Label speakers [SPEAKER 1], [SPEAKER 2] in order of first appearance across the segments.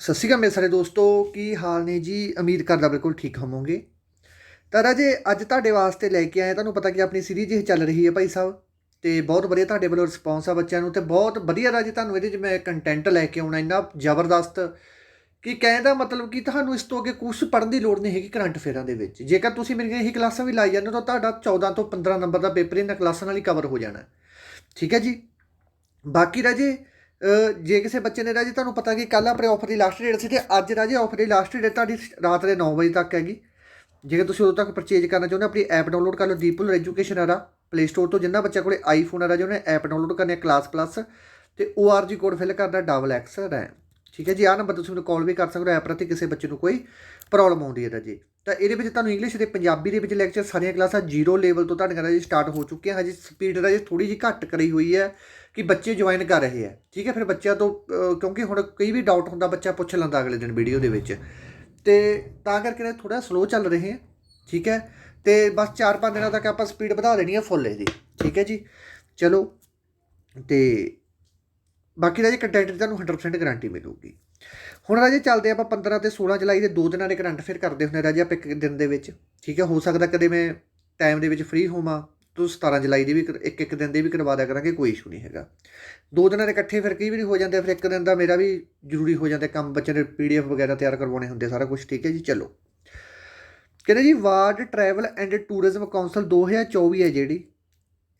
[SPEAKER 1] ਸਤਿ ਸ਼੍ਰੀ ਅਕਾਲ ਮੇਰੇ ਸਾਰੇ ਦੋਸਤੋ, ਕੀ ਹਾਲ ਨੇ ਜੀ? ਉਮੀਦ ਕਰਦਾ ਬਿਲਕੁਲ ਠੀਕ ਹੋਵੋਗੇ। ਤਾਂ ਰਾਜੇ, ਅੱਜ ਤੁਹਾਡੇ ਵਾਸਤੇ ਲੈ ਕੇ ਆਏ, ਤੁਹਾਨੂੰ ਪਤਾ ਕਿ ਆਪਣੀ ਸੀਰੀਜ਼ ਇਹ ਚੱਲ ਰਹੀ ਹੈ ਭਾਈ ਸਾਹਿਬ, ਤੇ ਬਹੁਤ ਵਧੀਆ ਤੁਹਾਡੇ ਵੱਲੋਂ ਰਿਸਪੌਂਸ ਆ ਬੱਚਿਆਂ ਨੂੰ, ਤੇ ਬਹੁਤ ਵਧੀਆ ਰਾਜੇ ਤੁਹਾਨੂੰ ਇਹਦੇ 'ਚ ਮੈਂ ਕੰਟੈਂਟ ਲੈ ਕੇ ਆਉਣਾ, ਇੰਨਾ ਜ਼ਬਰਦਸਤ। ਕਿ ਕਹਿਣ ਦਾ ਮਤਲਬ ਕਿ ਤੁਹਾਨੂੰ ਇਸ ਤੋਂ ਅੱਗੇ ਕੁਝ ਪੜ੍ਹਨ ਦੀ ਲੋੜ ਨਹੀਂ ਹੈਗੀ ਕਰੰਟ ਅਫੇਅਰਾਂ ਦੇ ਵਿੱਚ। ਜੇਕਰ ਤੁਸੀਂ ਮੇਰੀਆਂ ਇਹੀ ਕਲਾਸਾਂ ਵੀ ਲਾਈ ਜਾਂਦੇ ਹੋ, ਤਾਂ ਤੁਹਾਡਾ 14 ਤੋਂ 15 ਨੰਬਰ ਦਾ ਪੇਪਰ ਇਹਨਾਂ ਕਲਾਸਾਂ ਨਾਲ ਹੀ ਕਵਰ ਹੋ ਜਾਣਾ। ਠੀਕ ਹੈ ਜੀ? ਬਾਕੀ ਰਾਜੇ ਜੇ ਕਿਸੇ ਬੱਚੇ ਨੇ ਰਾਜੇ, ਤੁਹਾਨੂੰ ਪਤਾ ਕਿ ਕੱਲ ਆਪਣੇ ਆਫਰ ਦੀ ਲਾਸਟ ਡੇਟ ਸੀ ਤੇ ਅੱਜ ਰਾਜੇ ਆਫਰ ਦੀ ਲਾਸਟ ਡੇਟ ਤੁਹਾਡੀ ਰਾਤ ਦੇ 9 ਵਜੇ ਤੱਕ ਹੈਗੀ। ਜੇਕਰ ਤੁਸੀਂ ਉਦੋਂ ਤੱਕ ਪਰਚੇਜ ਕਰਨਾ ਚਾਹੁੰਦੇ ਆਪਣੀ ਐਪ ਡਾਊਨਲੋਡ ਕਰ ਲਓ ਦੀਪੁਲ ਐਜੂਕੇਸ਼ਨ ਆਰਾ ਪਲੇ ਸਟੋਰ ਤੋਂ ਜਿੰਨਾ ਬੱਚਾ ਕੋਲੇ ਆਈਫੋਨ ਆ ਰਾਜੇ ਉਹਨੇ ਐਪ ਡਾਊਨਲੋਡ ਕਰਨੀ ਹੈ ਕਲਾਸ ਪਲੱਸ ਤੇ ORG ਕੋਡ ਫਿਲ ਕਰਨਾ ਡਬਲ ਐਕਸ ਰੈਮ ਠੀਕ ਹੈ ਜੀ, ਆਹ ਨੰਬਰ ਤੁਸੀਂ ਮੈਨੂੰ ਕਾਲ ਵੀ ਕਰ ਸਕਦੇ ਹੋ ਐਪ ਪ੍ਰਤੀ ਕਿਸੇ ਬੱਚੇ ਨੂੰ ਕੋਈ ਪ੍ਰੋਬਲਮ ਆਉਂਦੀ ਹੈ ਰਾਜੇ। ਤਾਂ ਇਹਦੇ ਵਿੱਚ ਤੁਹਾਨੂੰ ਇੰਗਲਿਸ਼ ਤੇ ਪੰਜਾਬੀ ਦੇ ਵਿੱਚ ਲੈਕਚਰ ਸਾਰੀਆਂ ਕਲਾਸਾਂ ਜ਼ੀਰੋ ਲੈਵਲ ਤੋਂ ਤੁਹਾਡੇ ਤੁਹਾਡੀਆਂ ਜੀ ਸਟਾਰਟ ਹੋ ਚੁੱਕੀਆਂ। ਹਜੇ ਸਪੀਡ ਰਾਜੇ ਥੋੜੀ ਜਿਹੀ ਘੱਟ ਕਰੀ ਹੋਈ ਹੈ। ਕਿ ਬੱਚੇ ਜੁਆਇਨ ਕਰ ਰਹੇ ਆ। ਠੀਕ ਹੈ, ਫਿਰ ਬੱਚਿਆਂ ਤੋਂ ਕਿਉਂਕਿ ਹੁਣ ਕਈ ਵੀ ਡਾਊਟ ਹੁੰਦਾ, ਬੱਚਾ ਪੁੱਛ ਲੈਂਦਾ ਅਗਲੇ ਦਿਨ ਵੀਡੀਓ ਦੇ ਵਿੱਚ। ਤੇ ਤਾਂ ਕਰਕੇ ਨਾ ਥੋੜਾ ਸਲੋ ਚੱਲ ਰਹੇ ਆ, ਠੀਕ ਹੈ। ਤੇ ਬਸ 4-5 ਦਿਨਾਂ ਤੱਕ ਆਪਾਂ ਸਪੀਡ ਵਧਾ ਦੇਣੀ ਹੈ ਫੁੱਲ ਇਹਦੀ, ਠੀਕ ਹੈ ਜੀ। ਚਲੋ, ਤੇ ਬਾਕੀ ਦਾ ਜੀ ਕੰਟੈਂਟ ਦੀ ਤੁਹਾਨੂੰ 100% ਗਾਰੰਟੀ ਮਿਲੂਗੀ। ਹੁਣ ਰਾਜੇ ਚੱਲਦੇ ਆਪਾਂ 15 ਤੇ 16 ਜੁਲਾਈ ਦੇ ਦੋ ਦਿਨਾਂ ਦੇ ਕਰੰਟ ਫਿਰ ਕਰਦੇ ਹੁੰਦੇ ਰਾਜੇ ਆਪਾਂ ਇੱਕ ਦਿਨ ਦੇ ਵਿੱਚ। ਠੀਕ ਹੈ, ਹੋ ਸਕਦਾ ਕਦੇ ਮੈਂ ਟਾਈਮ ਦੇ ਵਿੱਚ ਫ੍ਰੀ ਹੋਵਾਂ। ਤੂੰ 17 ਜੁਲਾਈ ਦੀ ਵੀ ਇੱਕ ਇੱਕ ਦਿਨ ਦੀ ਵੀ ਕਰਵਾ ਦਿਆ ਕਰਾਂਗੇ, ਕੋਈ ਇਸ਼ੂ ਨਹੀਂ ਹੈਗਾ। ਦੋ ਦਿਨਾਂ ਦੇ ਇਕੱਠੇ ਫਿਰ ਕਈ ਵਾਰੀ ਹੋ ਜਾਂਦੇ ਫਿਰ ਇੱਕ ਦਿਨ ਦਾ ਮੇਰਾ ਵੀ ਜ਼ਰੂਰੀ ਹੋ ਜਾਂਦਾ ਕੰਮ ਬੱਚੇ ਦੇ ਪੀਡੀਐਫ ਵਗੈਰਾ ਤਿਆਰ ਕਰਵਾਉਣੇ ਹੁੰਦੇ ਸਾਰਾ ਕੁਝ ਠੀਕ ਹੈ ਜੀ, ਚਲੋ। ਕਹਿੰਦੇ ਜੀ, world travel and tourism council 2024 ਹੈ ਜਿਹੜੀ,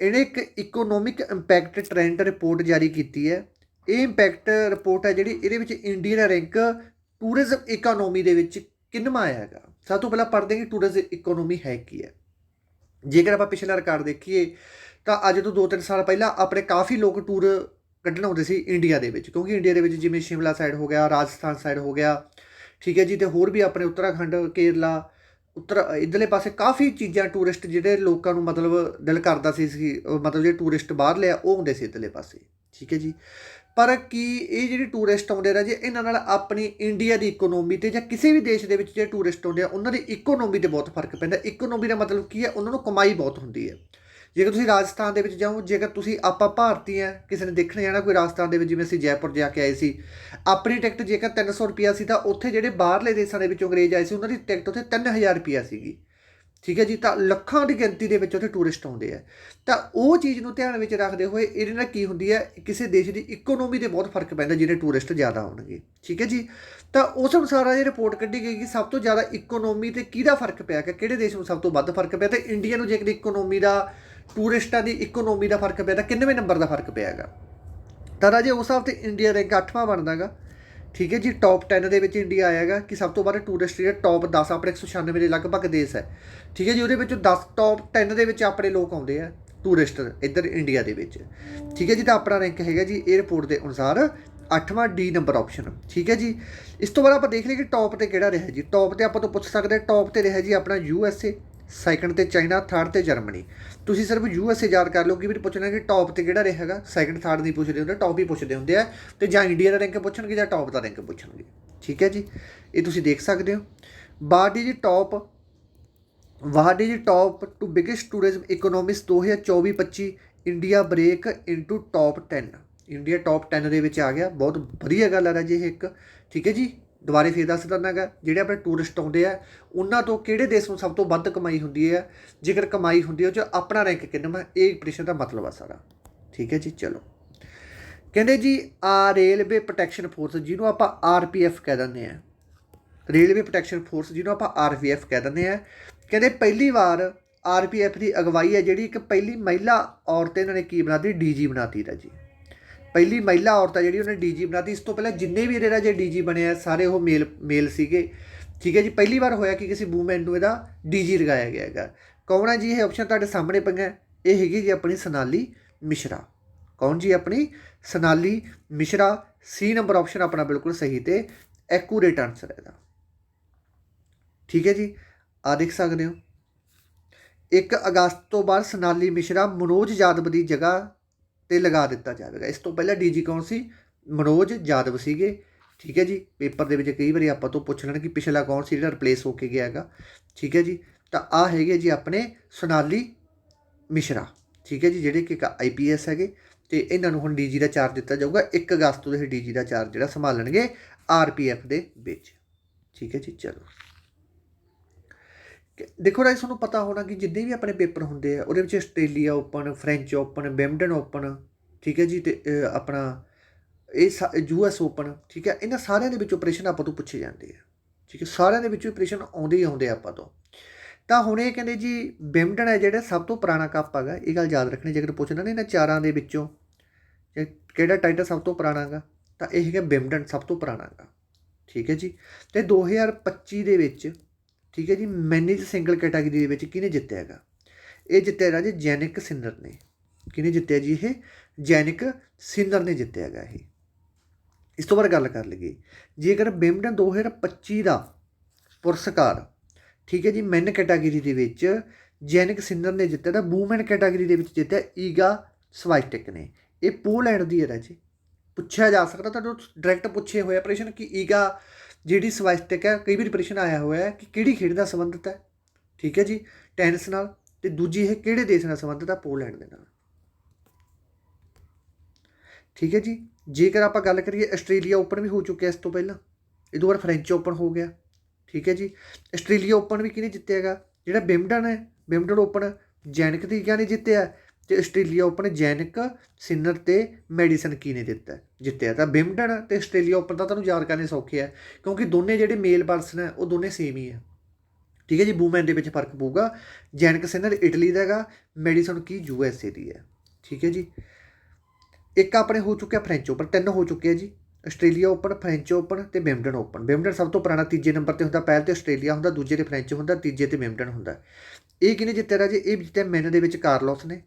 [SPEAKER 1] ਇਹਨੇ ਇੱਕ ਇਕਨੋਮਿਕ ਇੰਪੈਕਟ ਟ੍ਰੈਂਡ ਰਿਪੋਰਟ ਜਾਰੀ ਕੀਤੀ ਹੈ। ਇਹ ਇੰਪੈਕਟ ਰਿਪੋਰਟ ਹੈ ਜਿਹੜੀ, ਇਹਦੇ ਵਿੱਚ ਇੰਡੀਆ ਦਾ ਰੈਂਕ ਟੂਰਿਜ਼ਮ ਇਕਨੋਮੀ ਦੇ ਵਿੱਚ ਕਿੰਨਵਾਂ ਆਇਆ ਹੈਗਾ। ਸਭ ਤੋਂ ਪਹਿਲਾਂ ਪੜ੍ਹਦੇ ਹਾਂ ਕਿ ਟੂਰਿਜ਼ਮ ਇਕਨੋਮੀ ਹੈ ਕੀ ਹੈ। ਜੇਕਰ ਆਪਾਂ ਪਿਛਲਾ ਰਿਕਾਰਡ ਦੇਖੀਏ, ਤਾਂ ਅੱਜ ਤੋਂ 2-3 ਸਾਲ ਪਹਿਲਾਂ ਆਪਣੇ ਕਾਫੀ ਲੋਕ ਟੂਰ ਕੱਢਣ ਆਉਂਦੇ ਸੀ ਇੰਡੀਆ ਦੇ ਵਿੱਚ, ਕਿਉਂਕਿ ਇੰਡੀਆ ਦੇ ਵਿੱਚ ਜਿਵੇਂ ਸ਼ਿਮਲਾ ਸਾਈਡ ਹੋ ਗਿਆ, ਰਾਜਸਥਾਨ ਸਾਈਡ ਹੋ ਗਿਆ, ਠੀਕ ਹੈ ਜੀ, ਤੇ ਹੋਰ ਵੀ ਆਪਣੇ ਉੱਤਰਾਖੰਡ, ਕੇਰਲਾ, ਉੱਤਰ, ਇਧਰਲੇ ਪਾਸੇ ਕਾਫੀ ਚੀਜ਼ਾਂ ਟੂਰਿਸਟ ਜਿਹੜੇ ਲੋਕਾਂ ਨੂੰ ਮਤਲਬ ਦਿਲ ਕਰਦਾ ਸੀ ਮਤਲਬ ਜਿਹੜੇ ਟੂਰਿਸਟ ਬਾਹਰ ਲਿਆ, ਉਹ ਹੁੰਦੇ ਸੀ ਇਧਰਲੇ ਪਾਸੇ, ਠੀਕ ਹੈ ਜੀ। ਪਰ ਕੀ ਇਹ ਜਿਹੜੇ ਟੂਰਿਸਟ ਆਉਂਦੇ ਰਾਜੇ ਇਹਨਾਂ ਨਾਲ ਆਪਣੀ ਇੰਡੀਆ ਦੀ ਇਕਨੋਮੀ ਤੇ ਜਾਂ ਕਿਸੇ ਵੀ ਦੇਸ਼ ਦੇ ਵਿੱਚ ਜਿਹੜੇ ਟੂਰਿਸਟ ਆਉਂਦੇ ਆ, ਉਹਨਾਂ ਦੀ ਇਕਨੋਮੀ ਤੇ ਬਹੁਤ ਫ਼ਰਕ ਪੈਂਦਾ। ਇਕਨੋਮੀ ਦਾ ਮਤਲਬ ਕੀ ਹੈ, ਉਹਨਾਂ ਨੂੰ ਕਮਾਈ ਬਹੁਤ ਹੁੰਦੀ ਹੈ। ਜੇਕਰ ਤੁਸੀਂ ਰਾਜਸਥਾਨ ਦੇ ਵਿੱਚ ਜਾਓ, ਜੇਕਰ ਤੁਸੀਂ ਆਪਾਂ ਭਾਰਤੀ ਆ ਕਿਸੇ ਨੇ ਦੇਖਣ ਜਾਣਾ ਕੋਈ ਰਾਜਸਥਾਨ ਦੇ ਵਿੱਚ, ਜਿਵੇਂ ਅਸੀਂ ਜੈਪੁਰ ਜਾ ਕੇ ਆਏ ਸੀ, ਆਪਣੀ ਟਿਕਟ ਜੇਕਰ 300 ਰੁਪਿਆ ਸੀ ਤਾਂ ਉੱਥੇ ਜਿਹੜੇ ਬਾਹਰਲੇ ਦੇਸ਼ਾਂ ਦੇ ਵਿੱਚੋਂ ਅੰਗਰੇਜ਼ ਆਏ ਸੀ, ਉਹਨਾਂ ਦੀ ਟਿਕਟ ਉੱਥੇ 3000 ਰੁਪਿਆ ਸੀਗੀ। ਠੀਕ ਹੈ ਜੀ? ਤਾਂ ਲੱਖਾਂ ਦੀ ਗਿਣਤੀ ਦੇ ਵਿੱਚ ਉੱਥੇ ਟੂਰਿਸਟ ਆਉਂਦੇ ਆ। ਤਾਂ ਉਹ ਚੀਜ਼ ਨੂੰ ਧਿਆਨ ਵਿੱਚ ਰੱਖਦੇ ਹੋਏ ਇਹਦੇ ਨਾਲ ਕੀ ਹੁੰਦੀ ਹੈ? ਕਿਸੇ ਦੇਸ਼ ਦੀ ਇਕਨੋਮੀ ਤੇ ਬਹੁਤ ਫ਼ਰਕ ਪੈਂਦਾ ਜਿਹੜੇ ਟੂਰਿਸਟ ਜ਼ਿਆਦਾ ਆਉਣਗੇ। ਠੀਕ ਹੈ ਜੀ? ਤਾਂ ਉਸ ਅਨੁਸਾਰ ਇਹ ਰਿਪੋਰਟ ਕੱਢੀ ਗਈ ਕਿ ਸਭ ਤੋਂ ਜ਼ਿਆਦਾ ਇਕਨੋਮੀ ਤੇ ਕਿਹਦਾ ਫ਼ਰਕ ਪਿਆ ਕਿ ਕਿਹੜੇ ਦੇਸ਼ ਨੂੰ ਸਭ ਤੋਂ ਵੱਧ ਫ਼ਰਕ ਪਿਆ? ਤੇ ਇੰਡੀਆ ਨੂੰ ਜੇਕਰ ਇਕਨੋਮੀ ਦਾ ਟੂਰਿਸਟਾਂ ਦੀ ਇਕਨੋਮੀ ਦਾ ਫ਼ਰਕ ਪਿਆ ਤਾਂ ਕਿੰਨਵੇਂ ਨੰਬਰ ਦਾ ਫ਼ਰਕ ਪਿਆਗਾ ਤਾਂ ਰਾਜੇ ਉਸ ਹਫ਼ਤੇ ਇੰਡੀਆ ਰੈਂਕ 8ਵਾਂ ਬਣਦਾਗਾ ਠੀਕ ਹੈ ਜੀ ਟੌਪ 10 ਦੇ ਵਿੱਚ ਇੰਡੀਆ ਆਇਆਗਾ ਕਿ ਸਭ ਤੋਂ ਵੱਧ ਟੂਰਿਸਟ ਜਿਹੜੇ ਟੌਪ 10 ਆਪਣੇ 196 ਦੇ ਲਗਭਗ ਦੇਸ਼ ਹੈ। ਠੀਕ ਹੈ ਜੀ, ਉਹਦੇ ਵਿੱਚੋਂ 10 ਟੌਪ 10 ਦੇ ਵਿੱਚ ਆਪਣੇ ਲੋਕ ਆਉਂਦੇ ਆ ਟੂਰਿਸਟ ਇੱਧਰ ਇੰਡੀਆ ਦੇ ਵਿੱਚ। ਠੀਕ ਹੈ ਜੀ, ਤਾਂ ਆਪਣਾ ਰੈਂਕ ਹੈਗਾ ਜੀ ਇਹ ਦੇ ਅਨੁਸਾਰ 8ਵਾਂ ਡੀ ਨੰਬਰ ਆਪਸ਼ਨ ਠੀਕ ਹੈ ਜੀ, ਇਸ ਤੋਂ ਬਾਅਦ ਆਪਾਂ ਦੇਖ ਲਈਏ ਕਿ ਟੌਪ ਤੇ ਕਿਹੜਾ ਰਿਹਾ ਜੀ। ਟੌਪ ਤੇ ਆਪਾਂ ਤੋਂ ਪੁੱਛ ਸਕਦੇ ਟੌਪ ਤੇ ਰਿਹਾ ਜੀ ਆਪਣਾ ਯੂ ਐਸ ਏ ਸੈਕੰਡ ਤੇ ਚਾਈਨਾ, ਥਰਡ ਤੇ ਜਰਮਨੀ। ਤੁਸੀਂ ਸਿਰਫ ਯੂ ਐਸ ਏ ਯਾਦ ਕਰ ਲਓ ਕਿ ਵੀ ਪੁੱਛਣਾ ਕਿ ਟੌਪ ਤੇ ਕਿਹੜਾ ਰਿਹਾ ਹੈਗਾ ਸੈਕੰਡ, ਥਰਡ ਨਹੀਂ ਪੁੱਛਦੇ ਹੁੰਦੇ ਟੌਪ ਹੀ ਪੁੱਛਦੇ ਹੁੰਦੇ ਆ। ਤੇ ਜਾਂ ਇੰਡੀਆ ਦਾ ਰੈਂਕ ਪੁੱਛਣਗੇ ਜਾਂ ਟੌਪ ਦਾ ਰੈਂਕ ਪੁੱਛਣਗੇ। ਠੀਕ ਹੈ ਜੀ? ਇਹ ਤੁਸੀਂ ਦੇਖ ਸਕਦੇ ਹੋ। ਬਾਡੀ ਜੀ top what is top two biggest tourism economics 2024-25 India break into top 10 India top 10 ਦੇ ਵਿੱਚ ਆ ਗਿਆ। ਬਹੁਤ ਵਧੀਆ ਗੱਲ ਹੈ ਜੀ ਇਹ ਇੱਕ। ਠੀਕ ਹੈ ਜੀ? ਦੁਬਾਰੇ ਫੇਰ ਦੱਸ ਦਿੰਦਾਗਾ ਜਿਹੜੇ ਆਪਣੇ ਟੂਰਿਸਟ ਆਉਂਦੇ ਆ, ਉਹਨਾਂ ਤੋਂ ਕਿਹੜੇ ਦੇਸ਼ ਨੂੰ ਸਭ ਤੋਂ ਵੱਧ ਕਮਾਈ ਹੁੰਦੀ ਹੈ? ਜੇਕਰ ਕਮਾਈ ਹੁੰਦੀ ਹੈ, ਉਹ 'ਚ ਆਪਣਾ ਰੈਂਕ ਕਿੰਨਾ ਇਹ ਪ੍ਰਸ਼ਨ ਦਾ ਮਤਲਬ ਆ ਸਾਰਾ। ਠੀਕ ਹੈ ਜੀ, ਚਲੋ। ਕਹਿੰਦੇ ਜੀ, ਆ ਰੇਲਵੇ ਪ੍ਰੋਟੈਕਸ਼ਨ ਫੋਰਸ ਜਿਹਨੂੰ ਆਪਾਂ ਆਰਪੀਐਫ ਕਹਿ ਦਿੰਦੇ ਆ। ਰੇਲਵੇ ਪ੍ਰੋਟੈਕਸ਼ਨ ਫੋਰਸ ਜਿਹਨੂੰ ਆਪਾਂ ਆਰਪੀਐਫ ਕਹਿ ਦਿੰਦੇ ਆ। ਕਹਿੰਦੇ ਪਹਿਲੀ ਵਾਰ ਆਰਪੀਐਫ ਦੀ ਅਗਵਾਈ ਹੈ, ਜਿਹੜੀ ਇੱਕ ਪਹਿਲੀ ਮਹਿਲਾ ਔਰਤ ਇਹਨਾਂ ਨੇ ਕੀ ਬਣਾਤੀ? ਡੀਜੀ ਬਣਾਤੀ ਜੀ। ਪਹਿਲੀ ਮਹਿਲਾ ਔਰਤ ਆ ਜਿਹੜੀ ਉਹਨੇ ਡੀਜੀ ਬਣਾਤੀ। ਇਸ ਤੋਂ ਪਹਿਲਾਂ ਜਿੰਨੇ ਵੀ ਇਹਦੇ ਰਾਜੇ ਡੀਜੀ ਬਣੇ ਆ, ਸਾਰੇ ਉਹ ਮੇਲ ਮੇਲ ਸੀਗੇ। ਠੀਕ ਹੈ ਜੀ, ਪਹਿਲੀ ਵਾਰ ਹੋਇਆ ਕਿ ਕਿਸੇ ਵੂਮੈਨ ਨੂੰ ਇਹਦਾ ਡੀਜੀ ਲਗਾਇਆ ਗਿਆ ਹੈਗਾ। ਕੌਣ ਹੈ ਜੀ ਇਹ ਆਪਸ਼ਨ ਤੁਹਾਡੇ ਸਾਹਮਣੇ ਪਈਆਂ? ਇਹ ਹੈਗੀ ਜੀ ਆਪਣੀ ਸਨਾਲੀ ਮਿਸ਼ਰਾ। ਕੌਣ ਜੀ ਆਪਣੀ? Sanali Mishra. C number option ਆਪਣਾ ਬਿਲਕੁਲ ਸਹੀ ਤੇ ਐਕੂਰੇਟ ਆਨਸਰ ਹੈ ਇਹਦਾ। ਠੀਕ ਹੈ ਜੀ ਆ ਦੇਖ ਸਕਦੇ ਹੋ। 1 ਅਗਸਤ ਤੋਂ ਬਾਅਦ ਸਨਾਲੀ ਮਿਸ਼ਰਾ ਮਨੋਜ ਯਾਦਵ ਦੀ ਜਗ੍ਹਾ ਤੇ ਲਗਾ ਦਿੱਤਾ ਜਾਵੇਗਾ। ਇਸ ਤੋਂ ਪਹਿਲਾਂ ਡੀਜੀ ਕੌਣ ਸੀ? ਮਨੋਜ ਯਾਦਵ ਸੀਗੇ। ਠੀਕ ਹੈ ਜੀ, ਪੇਪਰ ਦੇ ਵਿੱਚ ਕਈ ਵਾਰੀ ਆਪਾਂ ਤੋਂ ਪੁੱਛ ਲੈਣ ਕਿ ਪਿਛਲਾ ਕੌਣ ਸੀ ਜਿਹੜਾ ਰਿਪਲੇਸ ਹੋ ਕੇ ਗਿਆ ਹੈਗਾ। ਠੀਕ ਹੈ ਜੀ, ਤਾਂ ਆ ਹੈਗੇ ਜੀ ਆਪਣੇ ਸੋਨਾਲੀ ਮਿਸ਼ਰਾ। ਠੀਕ ਹੈ ਜੀ, ਜਿਹੜੇ ਕਿ ਇੱਕ ਆਈਪੀਐਸ ਹੈਗੇ ਤੇ ਇਹਨਾਂ ਨੂੰ ਹੁਣ ਡੀਜੀ ਦਾ ਚਾਰਜ ਦਿੱਤਾ ਜਾਊਗਾ। 1 ਅਗਸਤ ਤੋਂ ਇਹ ਡੀਜੀ ਦਾ ਚਾਰਜ ਜਿਹੜਾ ਸੰਭਾਲਣਗੇ ਆਰਪੀਐਫ ਦੇ ਵਿੱਚ। ਠੀਕ ਹੈ ਜੀ, ਚਲੋ। ਦੇਖੋ ਰਾਜ, ਤੁਹਾਨੂੰ ਪਤਾ ਹੋਣਾ ਕਿ ਜਿੰਨੇ ਵੀ ਆਪਣੇ ਪੇਪਰ ਹੁੰਦੇ ਆ, ਉਹਦੇ ਵਿੱਚ Australia open, French open, Wimbledon open, ਠੀਕ ਹੈ ਜੀ, ਤੇ ਆਪਣਾ ਇਹ ਯੂ ਯੂਐਸ ਓਪਨ, ਠੀਕ ਹੈ, ਇਹਨਾਂ ਸਾਰਿਆਂ ਦੇ ਵਿੱਚੋਂ ਪ੍ਰਸ਼ਨ ਆਪਾਂ ਤੋਂ ਪੁੱਛੇ ਜਾਂਦੇ ਆ, ਠੀਕ ਹੈ, ਸਾਰਿਆਂ ਦੇ ਵਿੱਚੋਂ ਪ੍ਰਸ਼ਨ ਆਉਂਦੇ ਹੀ ਆਉਂਦੇ ਆਪਾਂ ਤੋਂ। ਤਾਂ ਹੁਣ ਇਹ ਕਹਿੰਦੇ ਜੀ, ਬਿਮਡਨ ਹੈ ਜਿਹੜਾ ਸਭ ਤੋਂ ਪੁਰਾਣਾ ਕੱਪ ਹੈਗਾ, ਇਹ ਗੱਲ ਯਾਦ ਰੱਖਣੀ, ਜੇਕਰ ਪੁੱਛਣਾ ਨੇ ਇਹਨਾਂ ਚਾਰਾਂ ਦੇ ਵਿੱਚੋਂ ਕਿਹੜਾ ਟਾਈਟਲ ਸਭ ਤੋਂ ਪੁਰਾਣਾ ਹੈਗਾ, ਤਾਂ ਇਹ ਹੈਗਾ ਬਿਮਡਨ ਸਭ ਤੋਂ ਪੁਰਾਣਾ ਹੈਗਾ, ਠੀਕ ਹੈ ਜੀ, ਤੇ 2025 ਦੇ ਵਿੱਚ ਠੀਕ ਹੈ ਜੀ ਮੈਨੇਜ ਸਿੰਗਲ ਕੈਟਾਗਰੀ ਦੇ ਵਿੱਚ ਕਿਹਨੇ ਜਿੱਤਿਆ ਹੈਗਾ? ਇਹ ਜਿੱਤਿਆ ਰਾਜੇ ਜੈਨਿਕ ਸਿੰਨਰ ਨੇ। ਕਿਹਨੇ ਜਿੱਤਿਆ ਜੀ ਇਹ? ਜੈਨਿਕ ਸਿੰਨਰ ਨੇ ਜਿੱਤਿਆ ਹੈਗਾ ਇਹ। ਇਸ ਤੋਂ ਬਾਅਦ ਗੱਲ ਕਰ ਲਈਏ। ਜੇਕਰ ਬਿਮਡਨ 2025 ਦਾ ਪੁਰਸਕਾਰ, ਠੀਕ ਹੈ ਜੀ ਮੈਨ ਕੈਟਾਗਰੀ ਦੇ ਵਿੱਚ ਜੈਨਿਕ ਸਿੰਨਰ ਨੇ ਜਿੱਤਿਆ, ਤਾਂ ਵੂਮਨ ਕੈਟਾਗਰੀ ਦੇ ਵਿੱਚ ਜਿੱਤਿਆ ਈਗਾ ਸਵਾਈਟਿਕ ਨੇ। ਇਹ ਪੋਲੈਂਡ ਦੀ ਹੈ ਰਾਜੇ। ਪੁੱਛਿਆ ਜਾ ਸਕਦਾ ਤੁਹਾਨੂੰ ਡਾਇਰੈਕਟ ਪੁੱਛੇ ਹੋਇਆ ਪ੍ਰਸ਼ਨ ਕਿ ਈਗਾ ਜਿਹੜੀ ਸਵਾਈਟਿਕ ਹੈ, ਕਈ ਵਾਰੀ ਪ੍ਰਸ਼ਨ ਆਇਆ ਹੋਇਆ ਹੈ ਕਿ ਕਿਹੜੀ ਖੇਡ ਨਾਲ ਸੰਬੰਧਿਤ ਹੈ? ਠੀਕ ਹੈ ਜੀ, ਟੈਨਿਸ ਨਾਲ ਤੇ ਦੂਜੀ ਇਹ ਕਿਹੜੇ ਦੇਸ਼ ਨਾਲ ਸੰਬੰਧਿਤ ਹੈ? ਪੋਲੈਂਡ ਦੇ ਨਾਲ। ਠੀਕ ਹੈ ਜੀ, ਜੇਕਰ ਆਪਾਂ ਗੱਲ ਕਰੀਏ ਆਸਟ੍ਰੇਲੀਆ ਓਪਨ ਵੀ ਹੋ ਚੁੱਕਿਆ ਇਸ ਤੋਂ ਪਹਿਲਾਂ, ਇਹ ਤੋਂ ਬਾਅਦ ਫ੍ਰੈਂਚ ਓਪਨ ਹੋ ਗਿਆ। ਠੀਕ ਹੈ ਜੀ, ਆਸਟ੍ਰੇਲੀਆ ਓਪਨ ਵੀ ਕਿਹਨੇ ਜਿੱਤਿਆ ਹੈਗਾ? ਜਿਹੜਾ ਬਿਮਡਨ ਹੈ, ਬਿਮਡਨ ਓਪਨ ਜੈਨਿਕ ਦੀ ਨੇ ਜਿੱਤਿਆ। ਤੇ ਆਸਟ੍ਰੇਲੀਆ ਓਪਨ ਜੈਨਿਕ ਸਿਨਰ ਤੇ ਮੈਡੀਸਨ ਕੀ ਨੇ ਦਿੱਤਾ? ਜਿੱਤਿਆ ਤਾਂ ਬਿਮਟਨ ਤੇ ਆਸਟ੍ਰੇਲੀਆ ਓਪਨ ਤਾਂ ਤੁਹਾਨੂੰ ਯਾਦ ਕਰਨੇ ਸੌਖੇ ਹੈ ਕਿਉਂਕਿ ਦੋਨੇ ਜਿਹੜੇ ਮੇਲ ਪਰਸਨ ਹੈ ਉਹ ਦੋਨੇ ਸੇਮ ਹੀ ਆ। ਠੀਕ ਹੈ ਜੀ ਵੂਮੈਨ ਦੇ ਵਿੱਚ ਫ਼ਰਕ ਪਊਗਾ। ਜੈਨਿਕ ਸਿਨਰ ਇਟਲੀ ਦਾ ਹੈਗਾ, Madison Keys U S A ਦੀ ਹੈ। ਠੀਕ ਹੈ ਜੀ। ਇੱਕ ਆਪਣੇ ਹੋ ਚੁੱਕਿਆ ਫ੍ਰੈਂਚ ਓਪਨ, ਤਿੰਨ ਹੋ ਚੁੱਕੇ ਆ ਜੀ। ਆਸਟ੍ਰੇਲੀਆ ਓਪਨ, ਫ੍ਰੈਂਚ ਓਪਨ ਤੇ ਬਿਮਡਨ ਓਪਨ। ਬਿਮਡਨ ਸਭ ਤੋਂ ਪੁਰਾਣਾ ਤੀਜੇ ਨੰਬਰ ਤੇ ਹੁੰਦਾ, ਪਹਿਲ ਤੇ ਆਸਟ੍ਰੇਲੀਆ ਹੁੰਦਾ, ਦੂਜੇ ਤੇ ਫ੍ਰੈਂਚ ਹੁੰਦਾ, ਤੀਜੇ ਤੇ ਬਿਮਡਨ ਹੁੰਦਾ। ਇਹ ਕਿਹਨੇ ਜਿੱਤਿਆ ਰਾਜੇ? ਇਹ ਜਿੱਤਿਆ ਮੈਨ ਦੇ ਵਿੱਚ ਕਾਰਲੋਸ ਨੇ।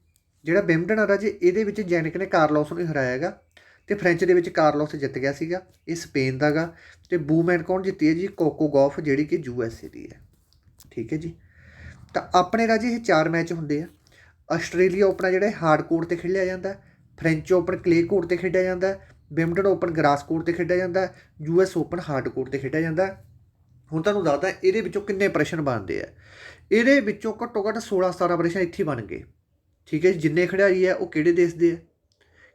[SPEAKER 1] ਜਿਹੜਾ ਬਿਮਡਨ ਆ ਰਾਜੇ ਇਹਦੇ ਵਿੱਚ ਜੈਨਿਕ ਨੇ ਕਾਰਲੋਸ ਨੂੰ ਹਰਾਇਆ ਹੈਗਾ ਤੇ ਫ੍ਰੈਂਚ ਦੇ ਵਿੱਚ ਕਾਰਲੋਸ ਜਿੱਤ ਗਿਆ ਸੀਗਾ, ਇਹ ਸਪੇਨ ਦਾਗਾ ਤੇ ਬੂਮੈਨ ਕੌਣ ਜਿੱਤੀ ਹੈ ਜੀ? ਕੋਕੋ ਗੌਫ, ਜਿਹੜੀ ਕਿ ਯੂ ਐਸ ਏ ਦੀ ਹੈ। ਠੀਕ ਹੈ ਜੀ? ਤਾਂ ਆਪਣੇ ਰਾਜੇ ਇਹ ਚਾਰ ਮੈਚ ਹੁੰਦੇ ਆ। ਆਸਟ੍ਰੇਲੀਆ ਓਪਨ ਆ ਜਿਹੜਾ ਹਾਰਡ ਕੋਰਟ ਤੇ ਖੇਡਿਆ ਜਾਂਦਾ ਫ੍ਰੈਂਚ ਓਪਨ ਕਲੇ ਕੋਰਟ ਤੇ ਖੇਡਿਆ ਜਾਂਦਾ ਬਿਮਡਨ ਓਪਨ ਗ੍ਰਾਸ ਕੋਰਟ ਤੇ ਖੇਡਿਆ ਜਾਂਦਾ U US open hard court ਤੇ ਖੇਡਿਆ ਜਾਂਦਾ ਹੁਣ ਤੁਹਾਨੂੰ ਦੱਸਦਾ, ਇਹਦੇ ਵਿੱਚੋਂ ਕਿੰਨੇ ਪ੍ਰਸ਼ਨ ਬਣਦੇ ਆ? ਇਹਦੇ ਵਿੱਚੋਂ ਘੱਟੋ ਘੱਟ 16 17 ਪ੍ਰਸ਼ਨ ਇੱਥੇ ਹੀ ਬਣ ਗਏ। ਠੀਕ ਹੈ ਜੀ ਜਿੰਨੇ ਖਿਡਾਰੀ ਆ ਉਹ ਕਿਹੜੇ ਦੇਸ਼ ਦੇ ਆ?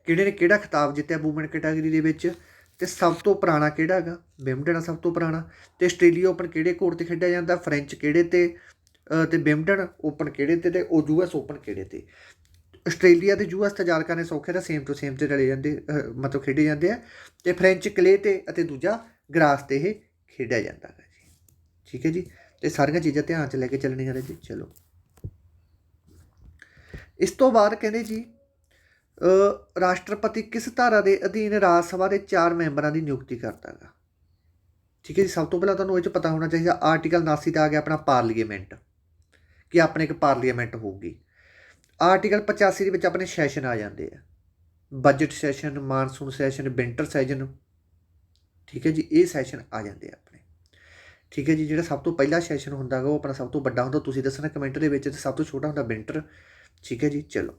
[SPEAKER 1] ਕਿਹੜੇ ਨੇ ਕਿਹੜਾ ਖਿਤਾਬ ਜਿੱਤਿਆ ਵੂਮਨ ਕੈਟਾਗਰੀ ਦੇ ਵਿੱਚ? ਤੇ ਸਭ ਤੋਂ ਪੁਰਾਣਾ ਕਿਹੜਾ ਹੈਗਾ? ਬਿਮਡਨ ਆ ਸਭ ਤੋਂ ਪੁਰਾਣਾ। ਤੇ ਆਸਟ੍ਰੇਲੀਆ ਓਪਨ ਕਿਹੜੇ ਕੋਰਟ ਤੇ ਖੇਡਿਆ ਜਾਂਦਾ? ਫ੍ਰੈਂਚ ਕਿਹੜੇ ਤੇ? ਅ, ਤੇ ਬਿਮਡਨ ਓਪਨ ਕਿਹੜੇ ਤੇ ਤੇ ਉਹ ਯੂਐਸ ਓਪਨ ਕਿਹੜੇ ਤੇ? ਆਸਟ੍ਰੇਲੀਆ ਤੇ ਯੂਐਸ ਤੇ ਜਾਲ ਕਰਨੇ ਸੌਖੇ ਤਾਂ ਸੇਮ ਟੂ ਸੇਮ ਤੇ ਰਲੇ ਜਾਂਦੇ ਮਤਲਬ ਖੇਡੇ ਜਾਂਦੇ ਆ। ਤੇ ਫ੍ਰੈਂਚ ਕਲੇ ਤੇ ਅਤੇ ਦੂਜਾ ਗ੍ਰਾਸ ਤੇ ਇਹ ਖੇਡਿਆ ਜਾਂਦਾ ਹੈ ਜੀ। ਠੀਕ ਹੈ ਜੀ? ਤੇ ਸਾਰੀਆਂ ਚੀਜ਼ਾਂ ਧਿਆਨ ਚ ਲੈ ਕੇ ਚੱਲਣੀਆਂ ਨੇ ਜੀ। ਚਲੋ। ਇਸ ਤੋਂ ਬਾਅਦ ਕਹਿੰਦੇ ਜੀ ਰਾਸ਼ਟਰਪਤੀ ਕਿਸ ਧਾਰਾ ਦੇ ਅਧੀਨ ਰਾਜ ਸਭਾ ਦੇ ਚਾਰ ਮੈਂਬਰਾਂ ਦੀ ਨਿਯੁਕਤੀ ਕਰਦਾ ਹੈਗਾ ਠੀਕ ਹੈ ਜੀ, ਸਭ ਤੋਂ ਪਹਿਲਾਂ ਤੁਹਾਨੂੰ ਇਹ ਚ ਪਤਾ ਹੋਣਾ ਚਾਹੀਦਾ, ਆਰਟੀਕਲ 79 ਦਾ ਆ ਗਿਆ ਆਪਣਾ ਪਾਰਲੀਮੈਂਟ, ਕਿ ਆਪਣੇ ਇੱਕ ਪਾਰਲੀਮੈਂਟ ਹੋਊਗੀ। ਆਰਟੀਕਲ 85 ਦੇ ਵਿੱਚ ਆਪਣੇ ਸੈਸ਼ਨ ਆ ਜਾਂਦੇ ਆ। Budget session, monsoon session, winter session, ਠੀਕ ਹੈ ਜੀ, ਇਹ ਸੈਸ਼ਨ ਆ ਜਾਂਦੇ ਆ ਆਪਣੇ। ਠੀਕ ਹੈ ਜੀ, ਜਿਹੜਾ ਸਭ ਤੋਂ ਪਹਿਲਾ ਸੈਸ਼ਨ ਹੁੰਦਾ ਗਾ ਉਹ ਆਪਣਾ ਸਭ ਤੋਂ ਵੱਡਾ ਹੁੰਦਾ, ਤੁਸੀਂ ਦੱਸਣਾ ਕਮੈਂਟ ਦੇ ਵਿੱਚ, ਤੇ ਸਭ ਤੋਂ ਛੋਟਾ ਹੁੰਦਾ ਵਿੰਟਰ। ਠੀਕ ਹੈ ਜੀ, ਚਲੋ।